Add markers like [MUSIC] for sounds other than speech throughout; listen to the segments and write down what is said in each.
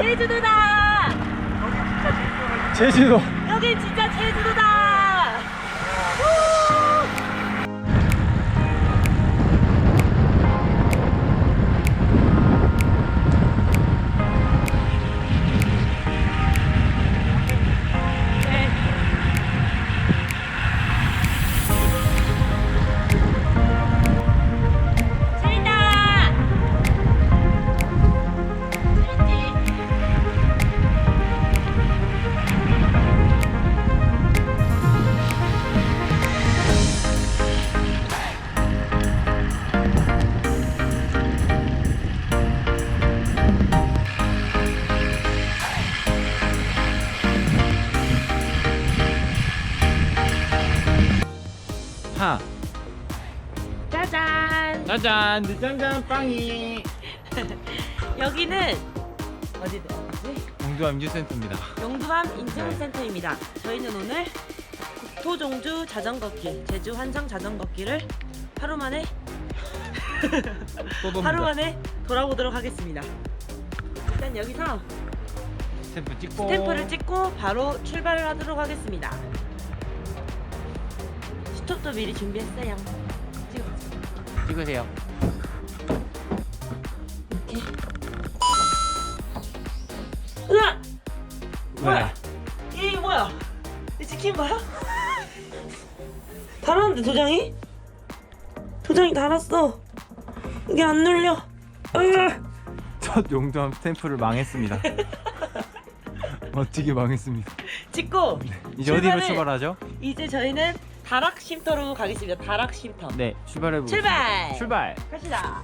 제주도다! 제주도 여긴 진짜 제주도다! 짜잔! 짜잔 빵이 [LAUGHS] 여기는 어디 어디지? 공주암 유센터입니다 영두암 인증센터입니다. 저희는 오늘 국토종주 자전거길, 제주 환상 자전거길을 하루 만에 또 돕니다 [LAUGHS] 하루 만에 돌아보도록 하겠습니다. 일단 여기서 스탬프 찍고 스탬프를 찍고 바로 출발을 하도록 하겠습니다. 스톱도 미리 준비했어요. 찍으세요 이렇게. 으아! 뭐야? 이게 뭐야? 이 찍힌 거야? 달았는데 도장이? 도장이 달았어. 이게 안 눌려. 으아! 첫 용두암 스탬프를 망했습니다 [LAUGHS] 멋지게 망했습니다 찍고 이제 어디로 출발하죠? 이제 저희는 다락 쉼터로 가겠습니다. 다락 쉼터. 네 출발해 보겠습니다 출발! 출발 갑시다.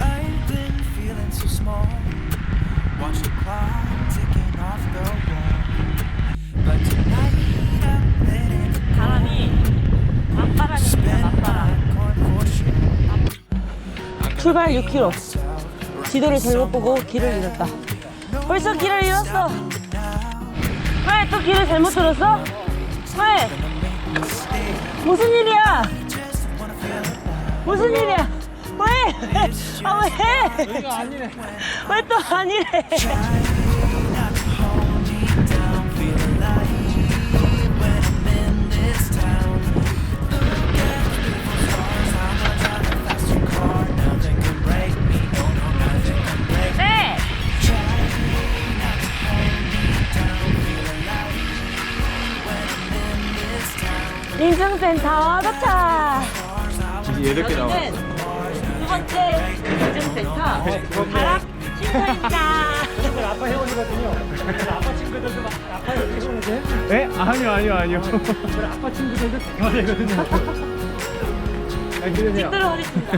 I've been feeling so small. Watch the clock ticking off the wall. But tonight I'm ready to 바람이 맞바람입니다. spend 맞바람. my coin for sure. 출발 6km. 지도를 잘못 보고 길을 잃었다. 벌써 길을 잃었어. 왜 또 길을 잘못 들었어? 왜? 무슨 일이야? 무슨 일이야? 왜? 왜? 아 왜? 왜 또 아니래? 인증센터 도착. 이제 8개 나와 여기는 두 번째 인증센터 다락 쉼터입니다. 아빠 회원이거든요. 아빠 친구들도 막 아빠 회원이세요? 에? 아니요 아니요 아니요 아빠 친구들도 대화되거든요. 아. 찍도록 하겠습니다.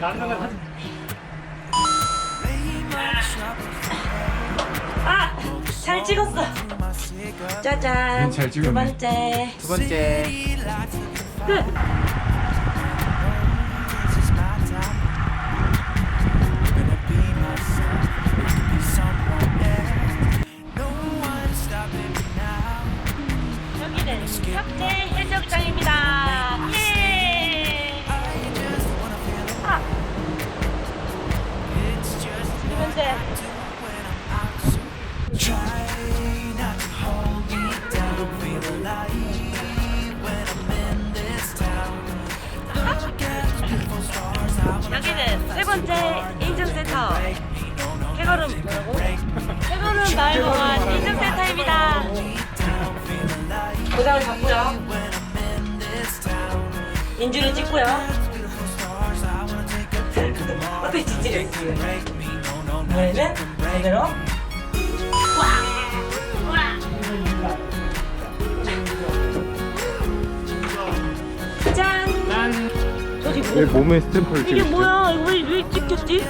남자가 아! 잘 찍었어. 짜잔. 음, 잘두 찍었네. 번째. 두 번째 끝. 인주를 찍고요. 어떻게 찍지 여기? 이번에는 제대로. 와! 와! 짠! 짠 저기 왜 뭐? 몸에 스탬프를 이게 찍으시죠? 뭐야? 이거 왜, 왜 찍혔지?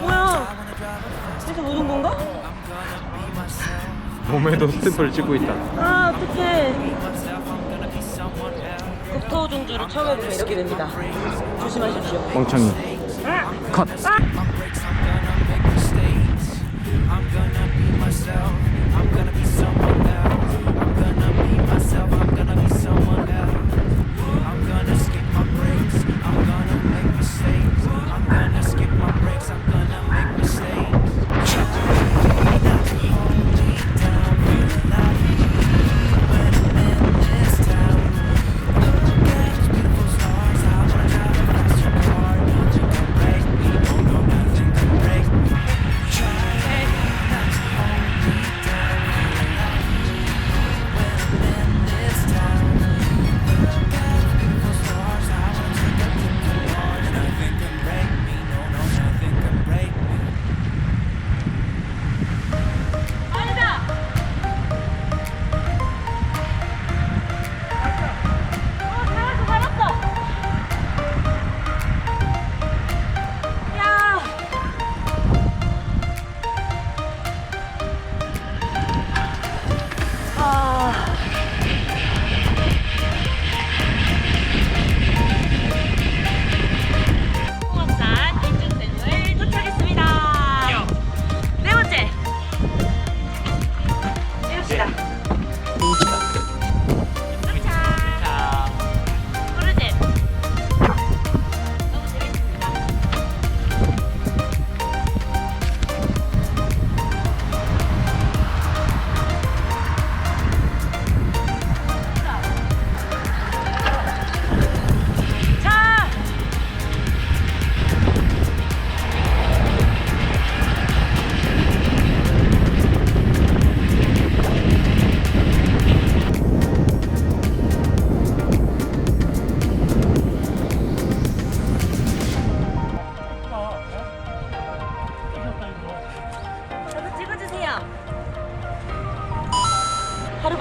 뭐야? 그래서 묻은 건가? 몸에도 스탬프를 찍고 있다 아 어떡해 국토종주를 처음 해보면 이렇게 됩니다 조심하십시오 멍청이 컷 I'm gonna be myself. I'm gonna be someone else. I'm gonna be myself, I'm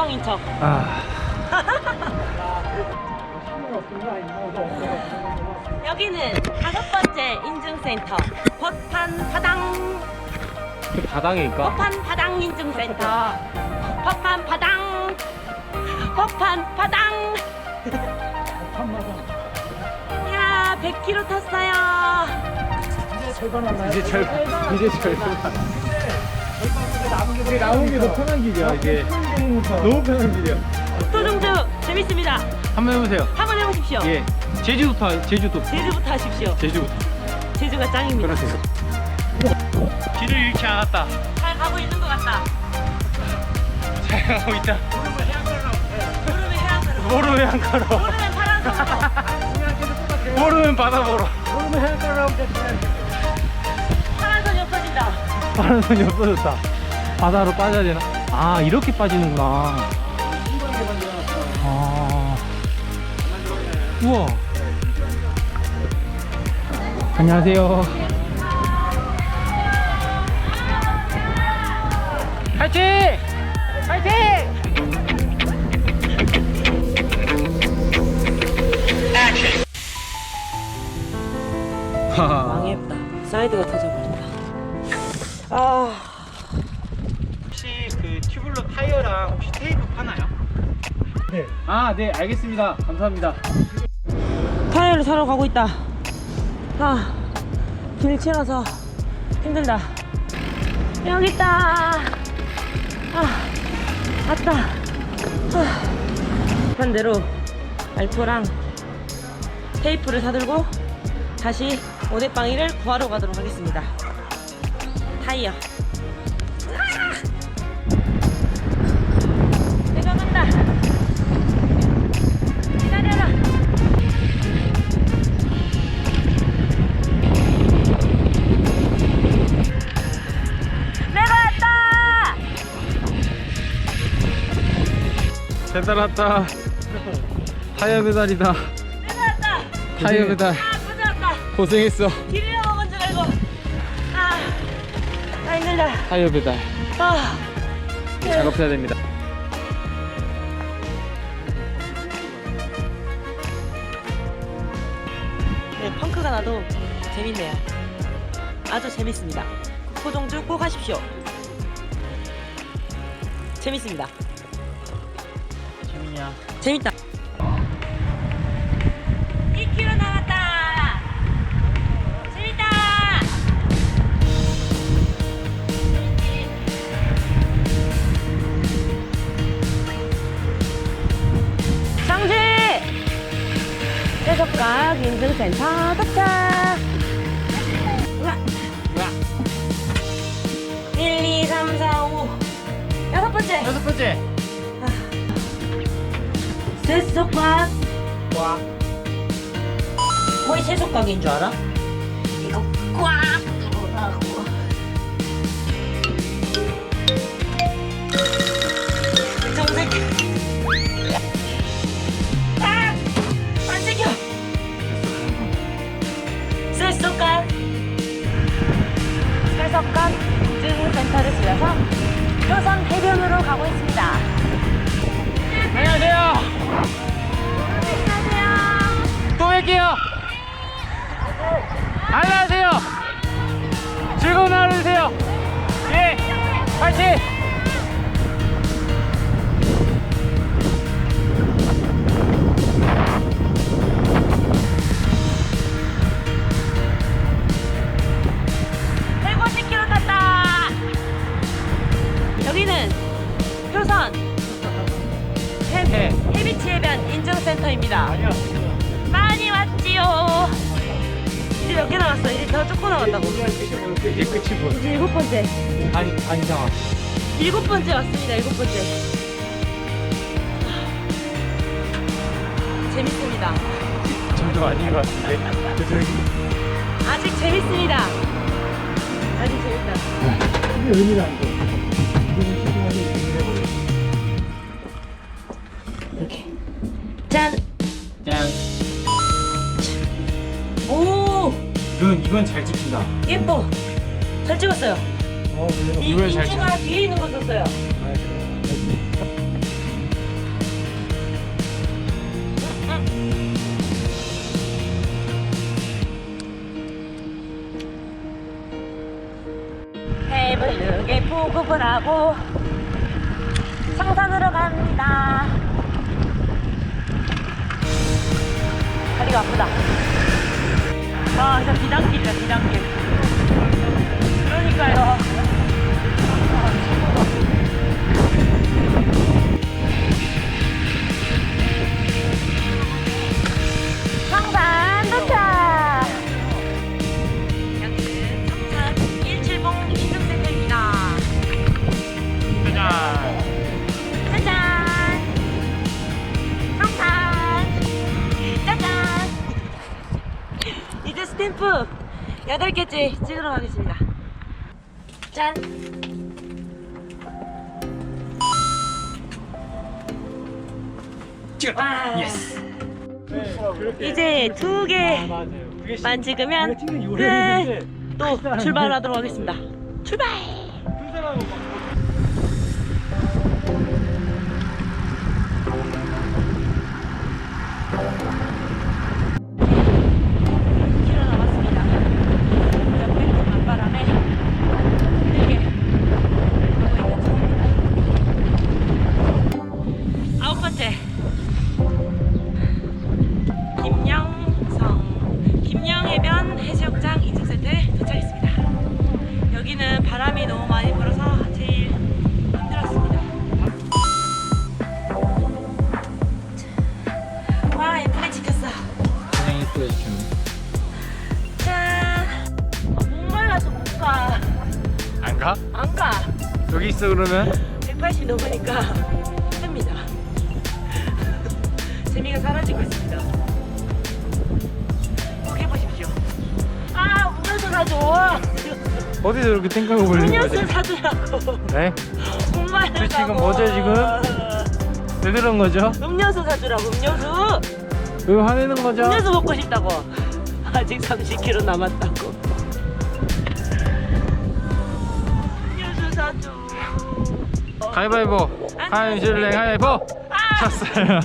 하루방인 척. 아. [LAUGHS] 여기는 다섯 번째 인증센터 법판 파당. 그 바닥에니까? 법판 파당 인증센터. 법판 파당. 법판 파당. 야 100km 탔어요. 이제 절 이제 절반 이게 나오는 게 더 편한 길이야 이게. 너무 편한 길이야. 토종주 재밌습니다. 한번 해보세요. 한번 해보십시오. 예. 제주부터 제주도. 제주부터 하십시오. 제주부터. 제주가 짱입니다. 그러세요. 길을 잃지 않았다. 잘 가고 있는 것 같다. 잘 가고 있다. 모르면 해안가로 모르면 안 가러 모르면 파란선으로 모르면 바다 보러. 돼. 파란 선이 없어진다. 파란 선이 없어졌다 바다로 빠져야 되나? 아 이렇게 빠지는구나 아 우와 안녕하세요 파이팅! 파이팅! 망했다 사이드가 터져버린 혹시 테이프 파나요? 네. 아, 네, 알겠습니다. 감사합니다. 타이어를 사러 가고 있다 아 길치라서 힘들다 여기 있다 아 왔다 아. 반대로 알토랑 테이프를 사들고 다시 오대빵이를 구하러 가도록 하겠습니다 타이어 배달 왔다. 타이어 배달이다. 왔다 타이어 배달. 아 찾아왔다 고생했어. 길이를 먹은 줄 알고 아, 아 힘들다 타이어 배달. 아 작업해야 됩니다. 네, 펑크가 나도 재밌네요 아주 재밌습니다 포종주 꼭 하십시오 재밌습니다 그냥 재밌다. 2km 남았다. 재밌다. 상시! 해석과 인증센터 도착! 1, 2, 3, 4, 5 여섯 번째. 여섯 번째. 세석각. 거의 세석각인 줄 알아? 이거 꽉 뵐게요. 안녕하세요. 즐거운 하루 되세요. 예. 파이팅. 일곱 번째 왔습니다. 일곱 번째. 재밌습니다. 저도 아닌 것 같은데. 아직 재밌습니다. 아직 재밌다. 이게 짠. 짠. 오 이건 이건 잘 찍힌다. 예뻐. 잘 찍었어요. 어, 그래요? 이 이걸 잘 뒤에 있는 거 썼어요. 해블룩에 보급을 하고 상산으로 갑니다. 다리가 아프다. 아, 진짜 비단길이야, 비단길. 그러니까요. 8개째 찍으러 가겠습니다. 짠! 찍어. 와. 예스. 이제 두 개만 찍으면 우리가 찍는 끝! 요령인데 또 출발하도록 하겠습니다. 출발! 있어 그러면? 180 넘으니까 힘듭니다. [LAUGHS] 재미가 사라지고 있습니다. 꼭 해보십시오. 아, 음료수 사줘. 어디서 이렇게 땡깡을 음료수 거지? 사주라고. 네? 못 말라고. 지금 뭐죠, 지금? 왜 그런 거죠? 음료수 사주라고, 음료수. 왜 화내는 거죠? 음료수 먹고 싶다고. 아직 30km 남았다고. 가위바위보. 하이실랭 가위바위보. [LAUGHS] 아! 쳤어요.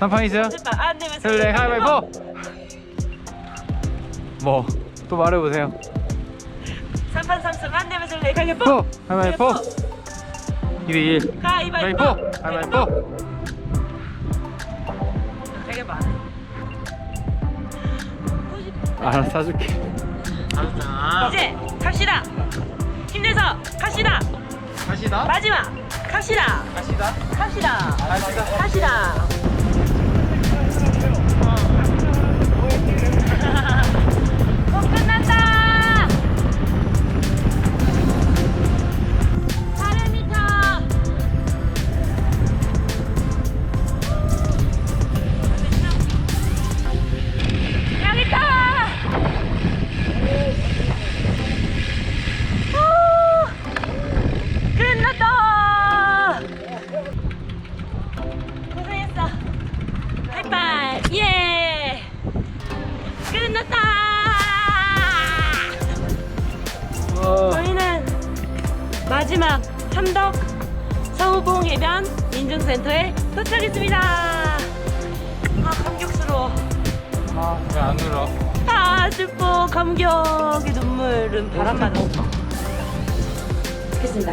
3판 있어요? 제발 안 되면 실랭 가위바위보. 뭐 또 말해보세요. 3판 3승 안 되면 술래 가위바위보. 포 가위바위보. 2대1 가위바위보. 가위바위보. 가위바위보. 되게 많아. 알아 사줄게. 이제 갑시다. 힘내서 갑시다. 가시다. 마지막 갑시다. 가시다. 갑시다. 가시다. 갑시다. 안 울어? 아 슬퍼 감격의 눈물은 바람마다 했습니다.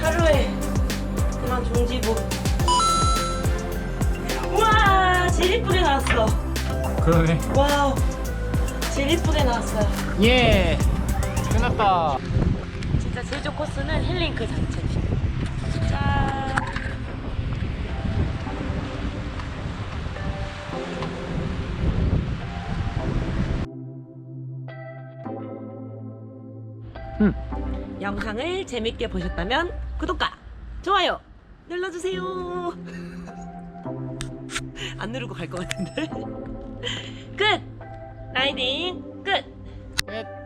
하루에 그만 종지부. 우와 제일 이쁘게 나왔어. 그러네. 와우 제일 이쁘게 나왔어요. 예. 끝났다. 진짜 제주 코스는 힐링 그 자체. 영상을 재밌게 보셨다면 구독과 좋아요 눌러주세요 [LAUGHS] 안 누르고 갈 것 같은데 [LAUGHS] 끝! 라이딩 끝! 끝!